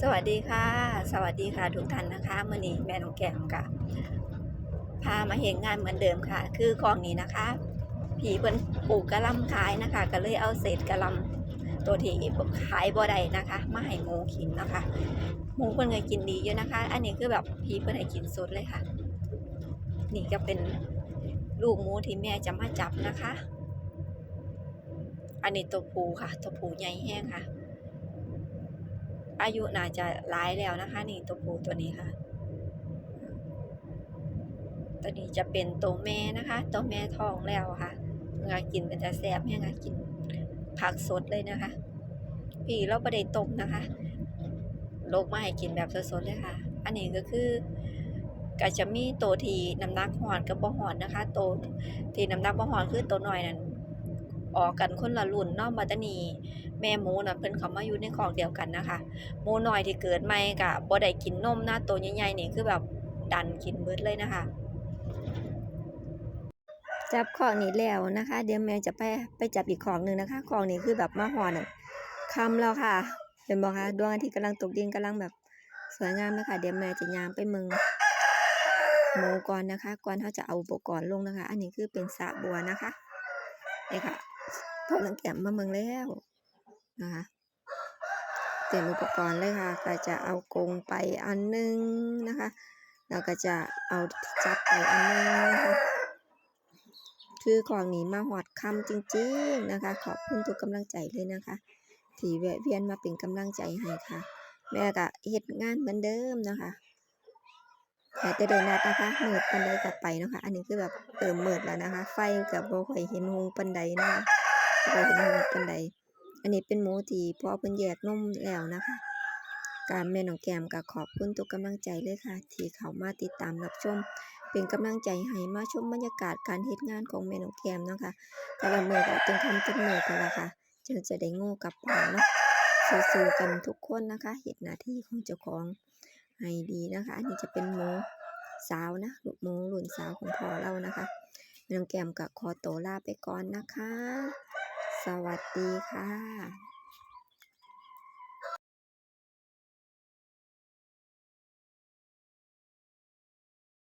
สวัสดีค่ะ สวัสดีค่ะทุกท่านนะคะมื่อนี้แม่น้องแก้มกะพามาเห็นงานเหมือนเดิมค่ะ คือกองนี้นะคะ ผีเพิ่นปลูกกระลำขายนะคะ ก็เลยเอาเศษกระลำตัวที่ขายบ่ได้นะคะ มาให้หมูกินนะคะหมูเพิ่นก็กินดีอยู่นะคะ อันนี้คือแบบผีเพิ่นให้กินสดเลยค่ะ นี่ก็เป็นลูกหมูที่แม่จะมาจับนะคะ อันนี้ตัวผูค่ะ ตัวผูใหญ่แห้งค่ะ อายุน่าจะหลายแล้วนะคะ นี่ตัวผู้ตัวนี้ค่ะ ตัวนี้จะเป็นตัวแม่นะคะ ตัวแม่ท้องแล้วค่ะงากินเป็นจะแซ่บแม่งากินผักสดเลยนะคะพี่เราประเดี๋ต้มนะคะโลกมาให้กินแบบสดๆเลยค่ะ อันนี้ก็คือก็จะมีตัวทีน้ำหนักหอนกับบ่หอนนะคะตัวทีน้ำหนักบ่หอนคือตัวน้อยนั่น ออกกันคนละรุ่นเนอกบัตนีแม่หมูน่ะเพิ่นเขามาอยู่ในคอกเดียวกันนะคะหมูน้อยที่เกิดใหม่กะบ่ได้กินนมหนะตัวใหญ่ๆนี่คือแบบดันกินเบิดเลยนะคะ จับของนี้แล้วนะคะ เดี๋ยวแม่จะไปไปจับอีกของหนึ่งนะคะ ของนี้คือแบบมาหอนคำแล้วค่ะเป็นบอกคะดวงอาทิตย์กำลังตกดินกำลังแบบสวยงามนะคะเดี๋ยวแม่จะยามไปเมืองหมูก่อนนะคะก่อนเขาจะเอาอุปกรณ์ลงนะคะ อันนี้คือเป็นสระบัวนะคะนี่ค่ะ พอลังแก้มมาเมืองแล้วนะคะเตรียมอุปกรณ์เลยค่ะ ก็จะเอากรงไปอันหนึงนะคะแล้วก็จะเอาจับไปอันหนึงนะคะคือของนี้มาหอดคำจริงๆนะคะ ขอบคุณทุกกำลังใจเลยนะคะที่แวะเวียนมาเป็นกำลังใจให้ค่ะ แม่ก็เฮ็ดงานเหมือนเดิมนะคะแต่จะเดินนัดนะคะมืดปันใดกลับไปนะคะ อันนี้คือแบบเติมเมืดแล้วนะคะ ไฟกับโบค่อยเห็นหงปันใดนะคะ บ่ค่อยเห็นหงปันใดอันนี้เป็นหมูที่พ่อเพิ่นแยกนมแล้วนะคะการแม่น้องแก้มก็ขอบคุณทุกกำลังใจเลยค่ะ ที่เขามาติดตามรับชม เป็นกำลังใจให้มาชมบรรยากาศการเฮ็ดงานของแม่น้องแก้มเนาะค่ะแต่ละมือก็จนทำจนเหนื่อยกันละค่ะจึงจะได้โง่กับป่าเนาะสู้ๆกันทุกคนนะคะเฮ็ดหน้าที่ของเจ้าของให้ดีนะคะ อันนี้จะเป็นหมูสาวนะลูกหมูรุ่นสาวของพ่อเรานะคะแม่น้องแก้มก็ขอโตลาไปก่อนนะคะ สวัสดีค่ะ